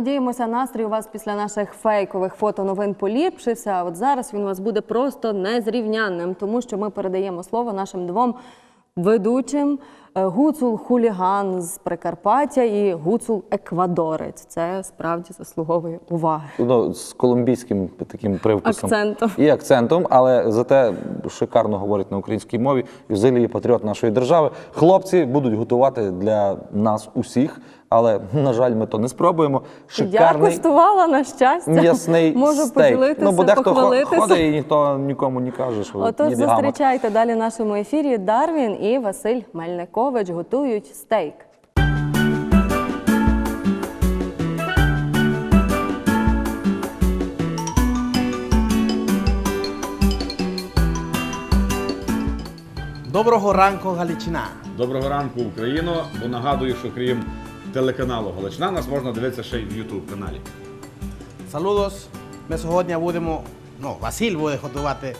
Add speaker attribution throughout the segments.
Speaker 1: Надіємося, настрій у вас після наших фейкових фото новин поліпшився. А от зараз він у вас буде просто незрівнянним, тому що ми передаємо слово нашим двом ведучим Е, гуцул хуліган з Прикарпаття і гуцул еквадорець. Це справді заслуговує уваги.
Speaker 2: Ну, з колумбійським таким привкусом.
Speaker 1: Акцентом.
Speaker 2: І акцентом, але зате шикарно говорить на українській мові. І взагалі є патріот нашої держави. Хлопці будуть готувати для нас усіх, але, на жаль, ми то не спробуємо.
Speaker 1: Я
Speaker 2: Шикарний
Speaker 1: куштувала на щастя.
Speaker 2: м'ясний
Speaker 1: Можу
Speaker 2: стейк.
Speaker 1: поділитися,
Speaker 2: ну, бо дехто
Speaker 1: похвалитися.
Speaker 2: ходить і ніхто нікому не каже, що
Speaker 1: Отож, зустрічайте далі в нашому ефірі. Дарвін і Василь Мельникович готують стейк.
Speaker 3: Доброго ранку, Галичина.
Speaker 4: Доброго ранку, Україно. Бо нагадую, що крім телеканалу Галичина, нас можна дивитися ще й в YouTube каналі.
Speaker 3: Saludos. Ми сьогодні будемо, ну, Василь буде готувати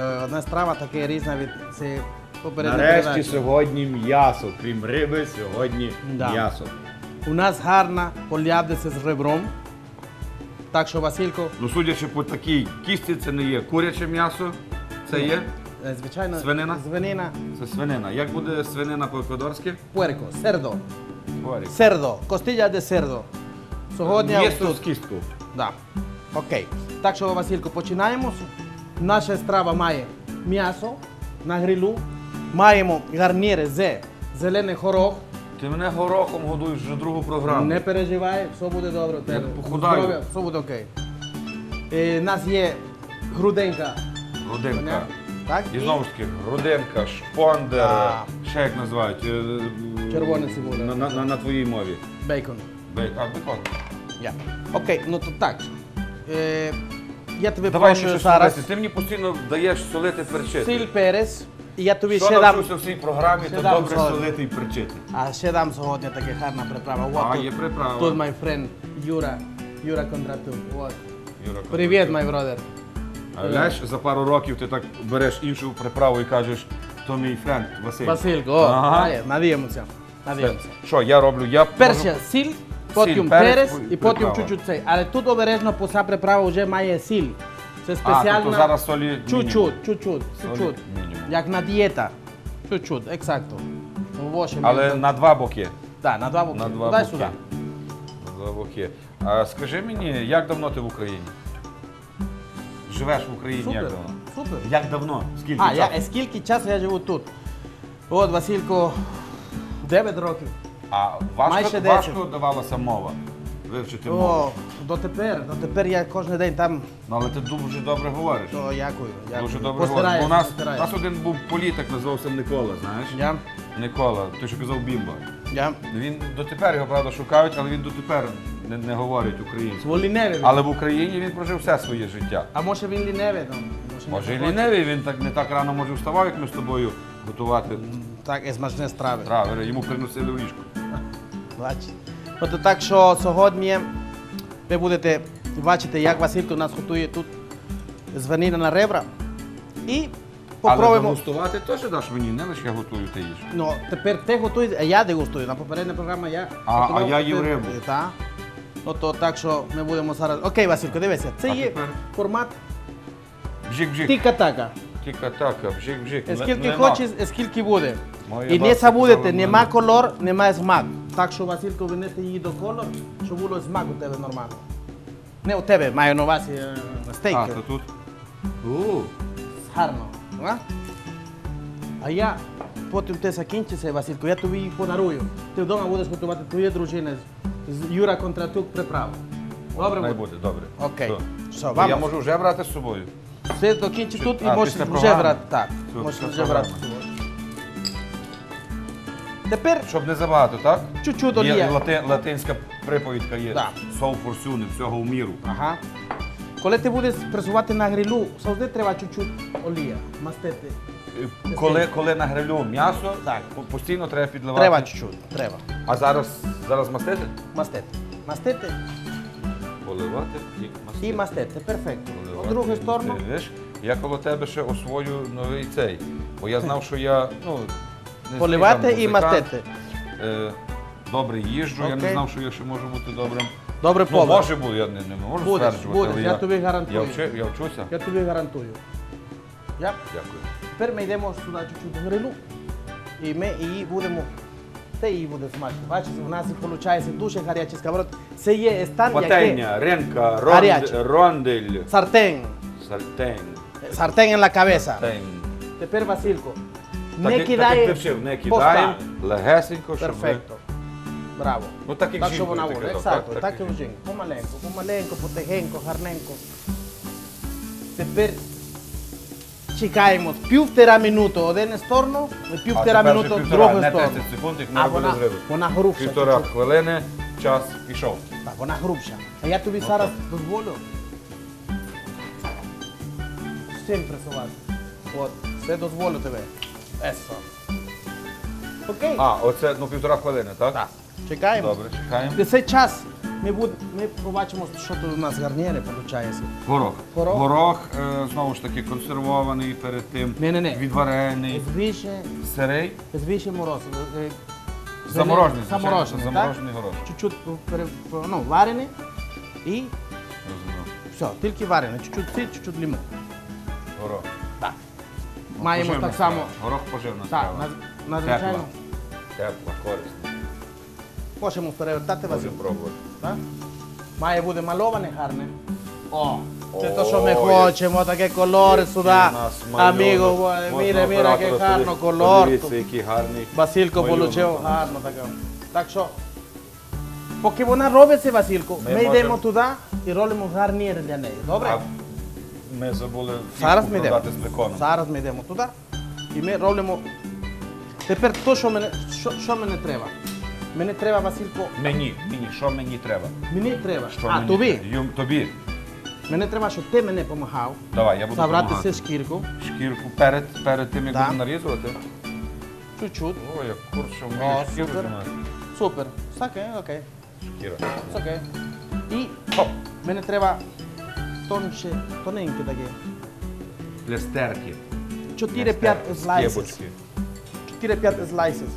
Speaker 3: е, одна страва, така різна від цієї попередньої
Speaker 4: Нарешті
Speaker 3: передачі.
Speaker 4: сьогодні м'ясо. Крім риби, сьогодні
Speaker 3: Да.
Speaker 4: м'ясо.
Speaker 3: У нас гарна полядиця з ребром. Так що, Василько,
Speaker 4: Ну, судячи по такій кісті, це не є куряче м'ясо, це є
Speaker 3: е, звичайно,
Speaker 4: Свинина?
Speaker 3: свинина,
Speaker 4: це свинина. Як буде свинина по-еквадорськи?
Speaker 3: пуерко, сердо.
Speaker 4: Говорить.
Speaker 3: Сердо, костilla de сердо. Сьогодні
Speaker 4: М'ясо
Speaker 3: тут.
Speaker 4: з кісткою.
Speaker 3: Да. Окей. Так що, Василько, починаємо. Наша страва має м'ясо на грилю, маємо гарніри з зелений горох.
Speaker 4: Ти мене горохом годуєш вже другу програму.
Speaker 3: Не переживай, все буде добре. у тебе.
Speaker 4: похудаю.
Speaker 3: Здоров'я, все буде окей. Е, У нас є груденька.
Speaker 4: Родинка.
Speaker 3: Так?
Speaker 4: І знову ж таки, грудинка, шпондер,
Speaker 3: Так.
Speaker 4: Ще як називають? е, е,
Speaker 3: Червона цибуля.
Speaker 4: На, на, на, на твоїй мові.
Speaker 3: бейкон.
Speaker 4: Бей- А, бекон.
Speaker 3: Я. Окей, ну то так. Е, я тебе
Speaker 4: Давай
Speaker 3: прошу
Speaker 4: щось
Speaker 3: зараз
Speaker 4: солити. Ти мені постійно даєш солити перчити.
Speaker 3: сіль перець. І я тобі
Speaker 4: Що
Speaker 3: ще дам.
Speaker 4: навчився в цій програмі,
Speaker 3: ще
Speaker 4: то
Speaker 3: дам
Speaker 4: добре
Speaker 3: солі.
Speaker 4: солити і перчити.
Speaker 3: А ще дам сьогодні така гарна приправа. Вот
Speaker 4: А,
Speaker 3: тут-
Speaker 4: є приправа.
Speaker 3: Тут мій френд Юра. Юра Кондратюк. Вот.
Speaker 4: Юра,
Speaker 3: Привіт, мій бродер.
Speaker 4: А за пару років ти так береш іншу приправу і кажеш, то мій френд Василь.
Speaker 3: Василько, о,
Speaker 4: Ага.
Speaker 3: далі, надіємося. Надіємося.
Speaker 4: Що я роблю? Я
Speaker 3: Перше
Speaker 4: можу-
Speaker 3: сіль, потім
Speaker 4: перець
Speaker 3: перець
Speaker 4: і
Speaker 3: потім
Speaker 4: приправа.
Speaker 3: чуть-чуть цей. Але тут обережно, бо ця приправа вже має сіль. Це
Speaker 4: А,
Speaker 3: спеціальна.
Speaker 4: тобто зараз солі
Speaker 3: Чуть-чуть, чуть-чуть, чуть-чуть.
Speaker 4: мінімум.
Speaker 3: Як на дієта. Чуть-чуть, ексакто.
Speaker 4: Але на два боки.
Speaker 3: Да, на два боки.
Speaker 4: На два
Speaker 3: Туди
Speaker 4: боки.
Speaker 3: сюди.
Speaker 4: На два боки. А скажи мені, як давно ти в Україні? Живеш в Україні
Speaker 3: Супер.
Speaker 4: як давно?
Speaker 3: Супер.
Speaker 4: Як давно? Скільки
Speaker 3: А,
Speaker 4: часу?
Speaker 3: е, скільки часу я живу тут? От, Василько, 9 років.
Speaker 4: А важко,
Speaker 3: Майже
Speaker 4: важко
Speaker 3: 10.
Speaker 4: давалася мова? Вивчити мову?
Speaker 3: О, дотепер, дотепер я кожен день там,
Speaker 4: Ну, але ти дуже добре говориш.
Speaker 3: то дякую. дякую.
Speaker 4: Дуже добре говориш. Бо у нас, у
Speaker 3: постараюсь.
Speaker 4: нас один був політик, називався Микола, знаєш?
Speaker 3: Я,
Speaker 4: Микола, той, що казав Бімба.
Speaker 3: я.
Speaker 4: Він дотепер його, правда, шукають, але він дотепер не, не говорить українською.
Speaker 3: Свого ліневий.
Speaker 4: Але в Україні він прожив все своє життя.
Speaker 3: А може він ліневий там?
Speaker 4: Може і лінивий, він так не так рано може вставав, як ми з тобою готувати
Speaker 3: Так, і смачні страви.
Speaker 4: трави. Йому приносили в ліжку.
Speaker 3: Бач. От так що сьогодні ви будете бачити, як Василько у нас готує тут званина на ребра. І
Speaker 4: Але
Speaker 3: попробуємо.
Speaker 4: дегустувати теж даш мені, не лише я готую, ти їш.
Speaker 3: Ну, тепер ти готуєш, а я дегустую. На попередній програмі я
Speaker 4: А,
Speaker 3: готував,
Speaker 4: я їв
Speaker 3: тепер-
Speaker 4: рибу.
Speaker 3: Так. Ну, то так що ми будемо зараз. Окей, Василько, дивися. Це
Speaker 4: А
Speaker 3: є
Speaker 4: тепер?
Speaker 3: формат
Speaker 4: Бжик-бжик.
Speaker 3: тіка-така.
Speaker 4: Тіка-така, бжик-бжик.
Speaker 3: Скільки
Speaker 4: Нема.
Speaker 3: хочеш, скільки буде.
Speaker 4: Моя
Speaker 3: І не
Speaker 4: бабця
Speaker 3: забудете,
Speaker 4: казала,
Speaker 3: нема колор, немає смак. Так що, Василько, винести її до колор, щоб було смак у тебе нормально. Не у тебе, маю на увазі е, стейк.
Speaker 4: А, то тут. У,
Speaker 3: Гарно. А? а я потім те закінчиться, Василько, я тобі їх подарую. Ти вдома будеш готувати твоє дружини з Юра Контратук приправу. Добре
Speaker 4: Хай
Speaker 3: буде?
Speaker 4: буде, добре.
Speaker 3: Окей.
Speaker 4: Все.
Speaker 3: Все,
Speaker 4: Я можу вже брати з собою.
Speaker 3: Все докінчи тут і
Speaker 4: а,
Speaker 3: можеш
Speaker 4: після
Speaker 3: вже
Speaker 4: програми?
Speaker 3: брати. Так,
Speaker 4: Все,
Speaker 3: можеш
Speaker 4: після
Speaker 3: вже брати. Тепер
Speaker 4: Щоб не забагато, так?
Speaker 3: чуть-чуть
Speaker 4: Є
Speaker 3: олія.
Speaker 4: лати- латинська приповідка є.
Speaker 3: Да.
Speaker 4: Сол форсюни, всього в міру.
Speaker 3: Ага. Коли ти будеш працювати на грилю, завжди треба чуть-чуть олія, мастити.
Speaker 4: Е, Коли, коли на грилю м'ясо,
Speaker 3: Так.
Speaker 4: по- постійно треба підливати.
Speaker 3: Треба чуть-чуть, треба.
Speaker 4: А зараз, зараз мастити?
Speaker 3: Мастити. Мастити
Speaker 4: Поливати і мастити.
Speaker 3: і мастити. Перфектно. По другу сторону.
Speaker 4: Видиш, я коло тебе ще освою новий цей. Бо я знав, що я ну, не
Speaker 3: Поливати і
Speaker 4: там
Speaker 3: мастити.
Speaker 4: Е, Добре їжджу, я не
Speaker 3: Окей.
Speaker 4: знав, що я ще можу бути добрим.
Speaker 3: Добре
Speaker 4: Ну, може бути, я не, не можу
Speaker 3: Будеш,
Speaker 4: стверджувати,
Speaker 3: будеш,
Speaker 4: але
Speaker 3: я тобі гарантую.
Speaker 4: Я, вчи, я вчуся.
Speaker 3: Я тобі гарантую. Я?
Speaker 4: Дякую.
Speaker 3: Тепер ми йдемо сюди чуть-чуть грилю. І ми її будемо. Це її буде смачно. Бачите, у нас виходить дуже гарячий сковород. Це є стан.
Speaker 4: Пательня, ренка,
Speaker 3: Гаряче.
Speaker 4: рондель,
Speaker 3: Сартен.
Speaker 4: сальтень,
Speaker 3: Сартен en la cabeza.
Speaker 4: тень.
Speaker 3: Тепер, Василько,
Speaker 4: Так,
Speaker 3: не
Speaker 4: як- так,
Speaker 3: кидає...
Speaker 4: як ти вчив, не кидаємо, легесенько, щоб
Speaker 3: Перфекто. Браво.
Speaker 4: Ну, так як жінкою
Speaker 3: вона
Speaker 4: ти
Speaker 3: буде.
Speaker 4: казав,
Speaker 3: Ексакто,
Speaker 4: так,
Speaker 3: так,
Speaker 4: так
Speaker 3: і
Speaker 4: як
Speaker 3: у жінку. Помаленьку, помаленьку, потихеньку, гарненько. Тепер чекаємо півтора минуту один сторону, півтора минуту
Speaker 4: вже півтора, не
Speaker 3: сторону.
Speaker 4: 30 секунд, як
Speaker 3: А
Speaker 4: ми робили
Speaker 3: вона,
Speaker 4: зриви.
Speaker 3: вона грубша.
Speaker 4: Півтора хвилини, час пішов.
Speaker 3: Так, вона грубша. А я тобі зараз дозволю з цим працювати. От, це дозволю тебе. Есо. Окей?
Speaker 4: А, оце ну, півтора хвилини, так?
Speaker 3: Так. Чекаємо.
Speaker 4: Добре, чекаємо.
Speaker 3: В цей час ми, буд... ми побачимо, що тут у нас гарніри виходить.
Speaker 4: Горох.
Speaker 3: Горох.
Speaker 4: Горох, е, знову ж таки, консервований перед тим,
Speaker 3: Не-не-не.
Speaker 4: відварений,
Speaker 3: Звіше,
Speaker 4: сирий,
Speaker 3: звіше мороз. е,
Speaker 4: заморожений, звичайно,
Speaker 3: Заморожений,
Speaker 4: заморожений горох.
Speaker 3: Чуть-чуть пере- ну, варений і
Speaker 4: Розумію.
Speaker 3: все, тільки варений. Чуть-чуть сіль, чуть-чуть лимон.
Speaker 4: Горох.
Speaker 3: Так. Маємо
Speaker 4: Поживна
Speaker 3: так само.
Speaker 4: страва. Горох поживна
Speaker 3: Так,
Speaker 4: страва.
Speaker 3: на- надзвичайно.
Speaker 4: Тепла. Корисна.
Speaker 3: Хочемо перевертати вас.
Speaker 4: Можемо пробувати.
Speaker 3: Так? Має бути мальоване гарне. О, це те, що ми хочемо, таке кольори сюди. Аміго, міра, яке
Speaker 4: оператора
Speaker 3: гарно колор.
Speaker 4: Який гарний.
Speaker 3: Василько получив гарно таке. Так що, поки вона робиться, Василько,
Speaker 4: Ми
Speaker 3: йдемо туди і робимо гарнір для неї. Добре?
Speaker 4: Ми забули
Speaker 3: Зараз ми йдемо. Зараз ми йдемо туди і ми робимо. Тепер то, що мене, що, що мені треба. Мені треба, Василько,
Speaker 4: Мені, мені, що мені треба?
Speaker 3: мені треба.
Speaker 4: Що
Speaker 3: а,
Speaker 4: мені
Speaker 3: тобі.
Speaker 4: Тобі.
Speaker 3: Мені треба, щоб ти мене допомагав.
Speaker 4: Давай, я буду
Speaker 3: Забрати шкірку.
Speaker 4: Шкірку перед, перед тим, як
Speaker 3: Да.
Speaker 4: будемо нарізувати.
Speaker 3: Чуть-чуть.
Speaker 4: О, як
Speaker 3: О,
Speaker 4: вмієш шкіру
Speaker 3: супер.
Speaker 4: знімати.
Speaker 3: Супер. Окей, окей.
Speaker 4: Шкіра.
Speaker 3: Окей. І
Speaker 4: Хоп.
Speaker 3: мені треба тонше, тоненьке таке.
Speaker 4: Плястерки.
Speaker 3: 4-5 слайсів.
Speaker 4: Скибочки.
Speaker 3: 4-5 слайсів.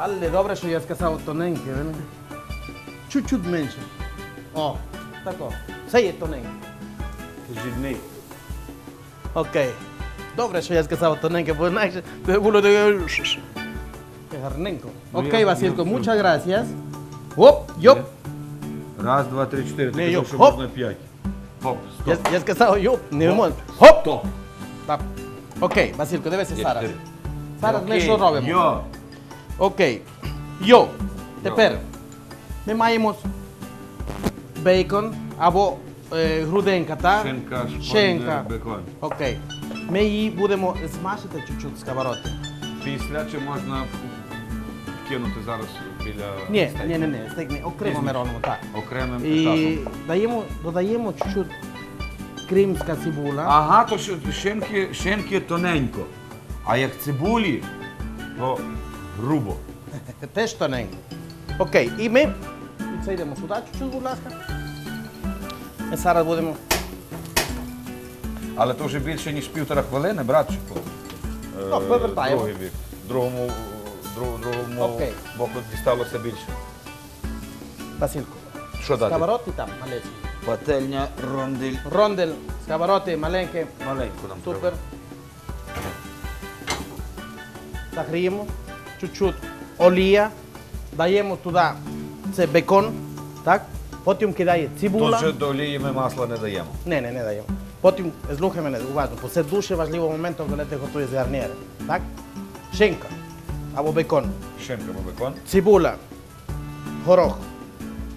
Speaker 3: Але добре, що я сказав тоненьке, видно? Чуть-чуть менше. О, тако. Це є тоненьке.
Speaker 4: Жідний.
Speaker 3: Окей. Добре, що я сказав тоненьке, бо інакше це було таке. Гарненько.
Speaker 4: Ну,
Speaker 3: Окей,
Speaker 4: я-
Speaker 3: Василько,
Speaker 4: я-
Speaker 3: muchas gracias. Оп, йоп.
Speaker 4: Раз, два, три, чотири. Ти
Speaker 3: Не,
Speaker 4: казав,
Speaker 3: йоп,
Speaker 4: що
Speaker 3: хоп.
Speaker 4: можна п'ять. Хоп,
Speaker 3: Я,
Speaker 4: стоп.
Speaker 3: я сказав йоп, не можна. Хоп!
Speaker 4: Стоп.
Speaker 3: Так. Окей, Василько, дивися
Speaker 4: Є
Speaker 3: зараз.
Speaker 4: чотири.
Speaker 3: Зараз ми
Speaker 4: Окей,
Speaker 3: що робимо?
Speaker 4: Йо.
Speaker 3: Окей. Йо. Тепер ми маємо бейкон або е, груденька, так?
Speaker 4: Шинка,
Speaker 3: Шинка.
Speaker 4: бекон.
Speaker 3: Окей. Ми її будемо змашити чуть-чуть з сковородки.
Speaker 4: Після чи можна кинути зараз біля
Speaker 3: Ні,
Speaker 4: стейку?
Speaker 3: ні, ні, ні, стейк не окремо ми робимо, так.
Speaker 4: окремим
Speaker 3: І
Speaker 4: етапом?
Speaker 3: даємо, додаємо чуть-чуть кримська цибула.
Speaker 4: Ага, то що шинки, шинки тоненько. А як цибулі, то грубо.
Speaker 3: Теж тоненько. Окей, і ми відсейдемо сюди чуть-чуть, будь ласка. Ми зараз будемо
Speaker 4: Але то вже більше, ніж півтора хвилини, братчику. Е,
Speaker 3: Ну, повертаємо.
Speaker 4: Другий бік. Другому, друг- другому
Speaker 3: Окей.
Speaker 4: боку дісталося більше.
Speaker 3: Василько.
Speaker 4: Що дати?
Speaker 3: Сковородки там, маленькі.
Speaker 4: Пательня, рондель.
Speaker 3: Рондель, сковородки маленькі.
Speaker 4: Маленьку нам
Speaker 3: Супер. Загріємо. Чуть-чуть олія. Даємо туди це бекон. Так? Потім кидає
Speaker 4: Тут
Speaker 3: цибула.
Speaker 4: вже до олії ми масла не даємо.
Speaker 3: Не, не, не даємо. Потім слухай мене уважно, бо це дуже важливий момент, коли ти готуєш гарніри. Так? Шинка або бекон,
Speaker 4: Шинка або бекон.
Speaker 3: цибула, горох.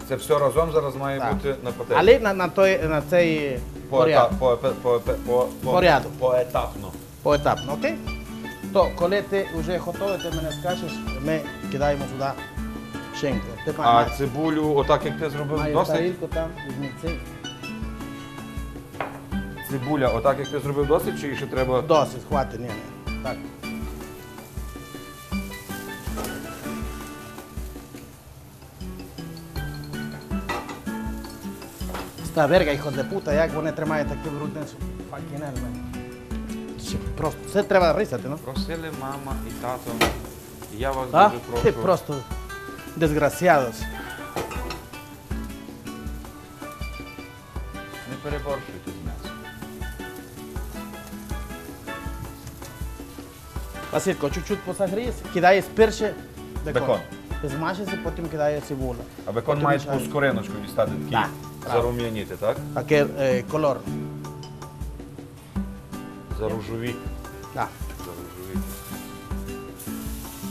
Speaker 4: Це все разом зараз має
Speaker 3: Так.
Speaker 4: бути на пательні.
Speaker 3: Але на, на, той, на цей
Speaker 4: по,
Speaker 3: порядок.
Speaker 4: етап, по, по, по, по, по,
Speaker 3: Порядок.
Speaker 4: поетапно.
Speaker 3: Поетапно, окей? То, коли ти вже готовий, ти мене скажеш, ми кидаємо сюди шинку. Ти
Speaker 4: А
Speaker 3: маєш
Speaker 4: цибулю, отак як ти зробив,
Speaker 3: маєш
Speaker 4: досить?
Speaker 3: тарілку там, візьми цей.
Speaker 4: Цибуля, отак як ти зробив досить, чи ще треба?
Speaker 3: Досить, хватить, ні, ні. Так. Ста верга, hijo de puta, як вони тримають такі брудне факінель. Просто. Це треба рисати, ну?
Speaker 4: Просили мама і тато. Я вас
Speaker 3: А?
Speaker 4: дуже прошу.
Speaker 3: Ти просто desgraciados.
Speaker 4: Не переборщуйте з м'ясом.
Speaker 3: Василько, чуть-чуть посагрієш, кидаєш перше бекон.
Speaker 4: Бекон.
Speaker 3: Змажешся, потім кидаєш цибулю.
Speaker 4: А бекон
Speaker 3: Потім
Speaker 4: має
Speaker 3: мішаєш.
Speaker 4: таку скориночку дістати, такий
Speaker 3: Так, правильно.
Speaker 4: зарум'яніти, так?
Speaker 3: Таке е, колор.
Speaker 4: Заружові.
Speaker 3: Да.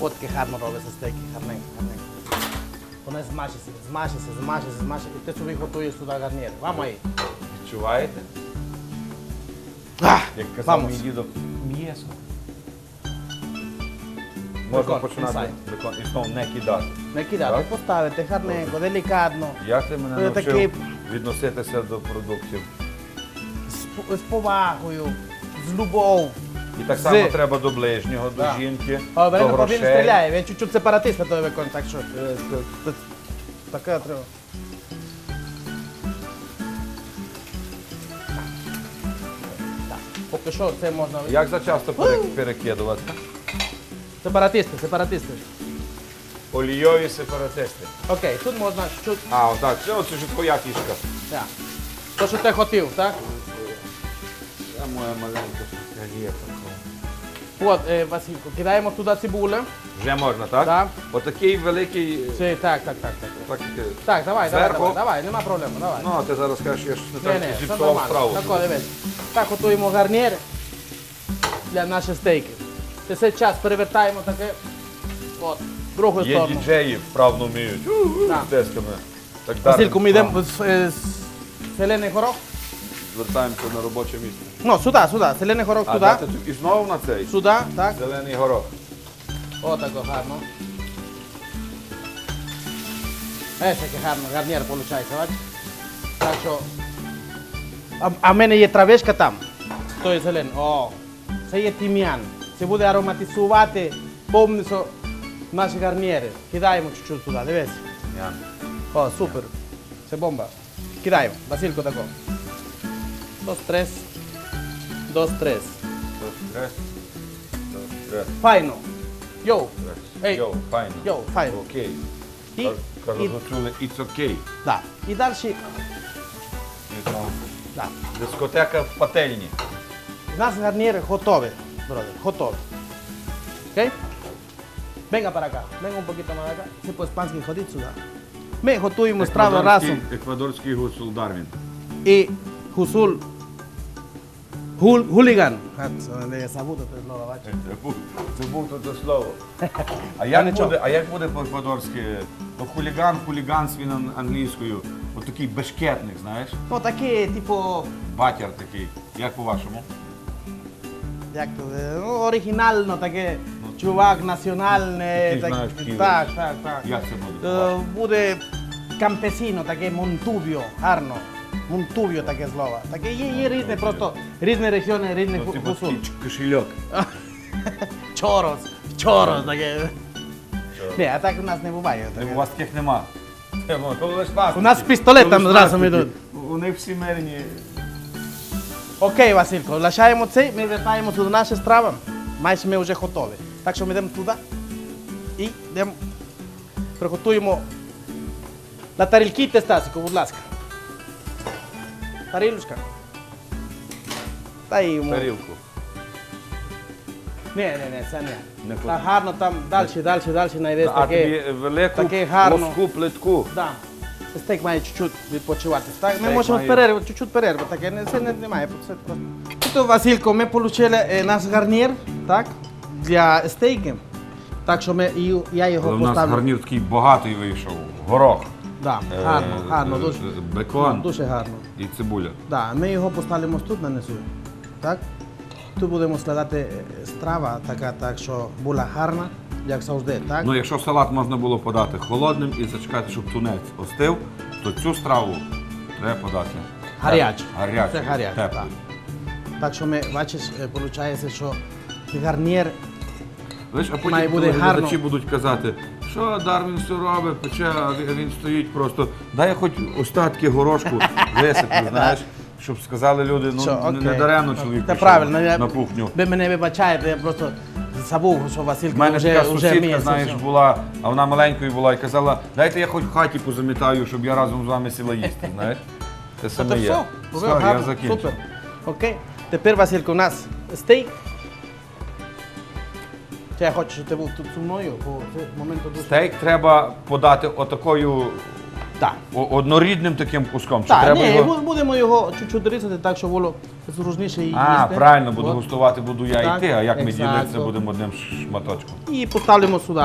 Speaker 3: От таке гарно робиться стейки, гарненько, гарненько. Воно змажеться, змажеться, змажеться, змажеться. І ти собі готуєш сюди гарнір. Вам мої.
Speaker 4: Відчуваєте? Як казав мій дідок, м'ясо. Можна
Speaker 3: Бекон,
Speaker 4: починати
Speaker 3: inside.
Speaker 4: бекон і знову не кидати.
Speaker 3: Не кидати,
Speaker 4: Так.
Speaker 3: поставити гарненько, делікатно,
Speaker 4: Як ти мене
Speaker 3: Це
Speaker 4: навчив
Speaker 3: такий-
Speaker 4: відноситися до продуктів?
Speaker 3: з, з повагою, з любов.
Speaker 4: І так
Speaker 3: З-
Speaker 4: само треба до ближнього, до
Speaker 3: Да.
Speaker 4: жінки,
Speaker 3: А
Speaker 4: до
Speaker 3: він він
Speaker 4: грошей.
Speaker 3: стріляє, він чуть-чуть сепаратист на той викон, так що. е, т- Таке треба. Так, Поки що це можна.
Speaker 4: Як зачасто пере- перекидувати?
Speaker 3: Сепаратисти, сепаратисти.
Speaker 4: Олійові сепаратисти.
Speaker 3: Окей, тут можна чуть.
Speaker 4: А, отак, це оце ж твоя фішка.
Speaker 3: Так. То, що ти хотів, так?
Speaker 4: Це моя маленька фішка.
Speaker 3: От, е, Василько, кидаємо туди цибулю.
Speaker 4: Вже можна, так?
Speaker 3: Так.
Speaker 4: Отакий великий.
Speaker 3: Це, так, так, так, так.
Speaker 4: Так, е,
Speaker 3: Так, давай, давай,
Speaker 4: Зверху?
Speaker 3: давай, давай, нема проблеми, давай.
Speaker 4: ну, а ти зараз скажеш, я ж не
Speaker 3: Ні,
Speaker 4: так
Speaker 3: все
Speaker 4: зіпсував
Speaker 3: нормально.
Speaker 4: справу.
Speaker 3: Так, дивись. Так готуємо гарнір для наших стейків. Це все час перевертаємо таке. От, в другу
Speaker 4: Є
Speaker 3: сторону.
Speaker 4: діджеї вправно вміють.
Speaker 3: Так.
Speaker 4: З десками. Так
Speaker 3: Васильку, ми йдемо з, е, з зелений горох.
Speaker 4: Звертаємося на робоче місце.
Speaker 3: Ну, сюди, сюди. Зелений горох
Speaker 4: А
Speaker 3: туди.
Speaker 4: дати і знову на цей
Speaker 3: Сюди, так.
Speaker 4: зелений горох.
Speaker 3: Отако гарно. Ось який гарно, гарнір виходить, бачиш? Так що. А, а в мене є травишка там. Той зелений. О, це є тим'ян. Це буде ароматизувати повністю наші гарніри. Кидаємо чуть-чуть туди, дивись. О, супер. Це бомба. Кидаємо. Василько тако. Dos, tres. Dos, tres.
Speaker 4: Стрес. Стрес.
Speaker 3: Файно. Йоу. Ей.
Speaker 4: Йоу, файно.
Speaker 3: Йоу, файно.
Speaker 4: Окей.
Speaker 3: І,
Speaker 4: it's okay.
Speaker 3: да. і далі.
Speaker 4: І знову.
Speaker 3: Да.
Speaker 4: Дискотека в пательні.
Speaker 3: У нас гарніри готові, бродер, готові. Окей? Venga para acá. Venga un poquito más acá. Си по-іспанськи ходіть сюди. Ми готуємо страву разом.
Speaker 4: Еквадорський гуцул Дарвін.
Speaker 3: І гусуль гул, хуліган. Це не забуду те слово, бачиш?
Speaker 4: Це то слово. А як буде, а як буде по-еквадорськи? Ну, хуліган, хуліганс він ан- англійською. От такий бешкетник, знаєш?
Speaker 3: Ну таке, типу,
Speaker 4: Батяр такий. Як по-вашому?
Speaker 3: як то, е, ну, оригінально таке, чувак національне.
Speaker 4: Ти знаєш, Київ.
Speaker 3: так, так, так.
Speaker 4: Як це буде?
Speaker 3: Е, буде кампесіно, таке монтубіо, гарно. Монтубіо таке слово. Таке є, є різне, просто різні регіони, різні
Speaker 4: Ну, типу
Speaker 3: гусул.
Speaker 4: такий кошельок.
Speaker 3: Чорос, чорос таке. Ні, а так у нас не буває.
Speaker 4: У вас таких нема. Це, то лиш
Speaker 3: У нас
Speaker 4: То
Speaker 3: там
Speaker 4: лиш
Speaker 3: зразу йдуть.
Speaker 4: У них всі мирні.
Speaker 3: Окей, Василько, лишаємо цей, ми вертаємося до нашої страви. Майже ми вже готові. Так що ми йдемо туди і йдемо, приготуємо на тарілки тестасику, будь ласка. Тарілочка. Дай йому.
Speaker 4: Тарілку.
Speaker 3: Ні, ні, ні, це не. Та гарно там далі, далі, далі знайдеш
Speaker 4: А
Speaker 3: таке.
Speaker 4: тобі велику
Speaker 3: таке гарно.
Speaker 4: плоску плитку.
Speaker 3: Да. Стейк має чуть-чуть відпочивати. Так, ми
Speaker 4: Стейк
Speaker 3: можемо
Speaker 4: має-
Speaker 3: перерву, чуть-чуть перерву. Таке не, це не, немає. Це просто. Тут, Василько, ми отримали е, наш гарнір, так, для стейки. Так що ми, і я його
Speaker 4: Але у нас
Speaker 3: поставлю.
Speaker 4: гарнір такий багатий вийшов. Горох.
Speaker 3: Да, гарно,
Speaker 4: Е,
Speaker 3: гарно,
Speaker 4: е,
Speaker 3: дуже,
Speaker 4: бекон.
Speaker 3: дуже гарно.
Speaker 4: І цибуля.
Speaker 3: Да, ми його поставимо тут нанесу. Так? Тут будемо складати е, страва, така, так, що була гарна, як завжди. Так?
Speaker 4: Ну, якщо салат можна було подати холодним і зачекати, щоб тунець остив, то цю страву треба подати.
Speaker 3: Гаряче.
Speaker 4: Гаряче.
Speaker 3: Це гаряче,
Speaker 4: теплою.
Speaker 3: Так що ми, бачиш, виходить, що гарнір
Speaker 4: Лиш, а потім глядачі будуть казати, що Дарвін все робить, пече, а він- стоїть просто. Дай хоч остатки горошку висиплю, знаєш. щоб сказали люди, ну
Speaker 3: Що,
Speaker 4: не-
Speaker 3: окей.
Speaker 4: не даремно чоловік
Speaker 3: Та
Speaker 4: пішов
Speaker 3: правильно, я-
Speaker 4: на кухню.
Speaker 3: Ви мене вибачаєте, я просто забув, що
Speaker 4: У мене
Speaker 3: вже,
Speaker 4: така
Speaker 3: вже
Speaker 4: сусідка,
Speaker 3: вміє.
Speaker 4: знаєш, була, а вона маленькою була і казала, дайте я хоч в хаті позамітаю, щоб я разом з вами сіла їсти. Знаєш? Це
Speaker 3: Та
Speaker 4: саме є.
Speaker 3: все,
Speaker 4: Все, я
Speaker 3: гарно,
Speaker 4: закінчив.
Speaker 3: Супер. Окей. Тепер, Василько, у нас стейк. Чи хочеш, щоб ти був тут зі мною, бо це момент дуже...
Speaker 4: Стейк треба подати отакою
Speaker 3: Так.
Speaker 4: о- однорідним таким куском. Чи
Speaker 3: Так,
Speaker 4: треба
Speaker 3: ні,
Speaker 4: його...
Speaker 3: будемо його чуть-чуть різати так, щоб було зручніше їсти.
Speaker 4: А, правильно, буду
Speaker 3: От.
Speaker 4: густувати, буду я
Speaker 3: Так,
Speaker 4: і ти, а як ми ділитися будемо одним шматочком.
Speaker 3: І поставимо сюди.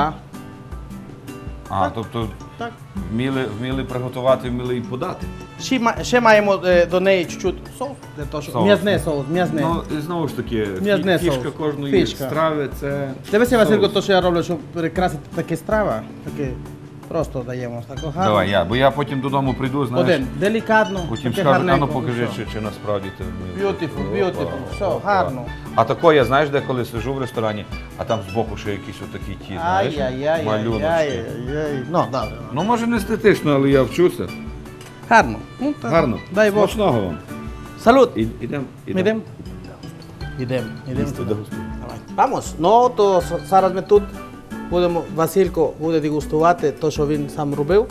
Speaker 4: А, тобто
Speaker 3: Так.
Speaker 4: вміли, вміли приготувати, вміли і подати.
Speaker 3: Ще, ма- ще маємо е, до неї чуть-чуть соус, для того, щоб...
Speaker 4: Соус.
Speaker 3: М'язне соус, м'язне.
Speaker 4: Ну, і знову ж таки,
Speaker 3: М'язне
Speaker 4: фішка
Speaker 3: соус.
Speaker 4: кожної
Speaker 3: Фішка.
Speaker 4: страви це.
Speaker 3: Дивися, Василько,
Speaker 4: соус.
Speaker 3: то, що я роблю, щоб прикрасити таке страва, таке просто даємо таку гарну.
Speaker 4: Давай я, бо я потім додому прийду, знаєш,
Speaker 3: Один, делікатно,
Speaker 4: потім
Speaker 3: таке
Speaker 4: скажу, а ну
Speaker 3: гарненько,
Speaker 4: покажи,
Speaker 3: все.
Speaker 4: чи, чи насправді ти вмієш.
Speaker 3: Beautiful, beautiful, все, гарно.
Speaker 4: А тако я, знаєш, де коли сижу в ресторані, а там збоку ще якісь отакі ті, знаєш, малюночки.
Speaker 3: Ну, добре.
Speaker 4: Ну, може не естетично, але я вчуся.
Speaker 3: Гарно. Ну, та-
Speaker 4: Гарно.
Speaker 3: Дай Бог.
Speaker 4: Смачного вам.
Speaker 3: Салют.
Speaker 4: Ідемо. Їсти
Speaker 3: туди.
Speaker 4: дегустуй.
Speaker 3: Давай. Vamos. То с- зараз ми тут будемо, Василько буде дегустувати те, що він сам робив.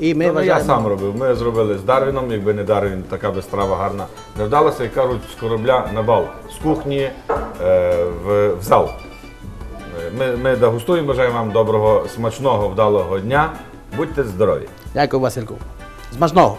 Speaker 3: І ми
Speaker 4: не я сам робив. Ми зробили з Дарвіном, якби не Дарвін, така би страва гарна не вдалася, як кажуть, з корабля на бал, з кухні е, в, в зал. Ми, ми дегустуємо, бажаємо вам доброго, смачного, вдалого дня. Будьте здорові!
Speaker 3: Дякую, Васильку. Смачного.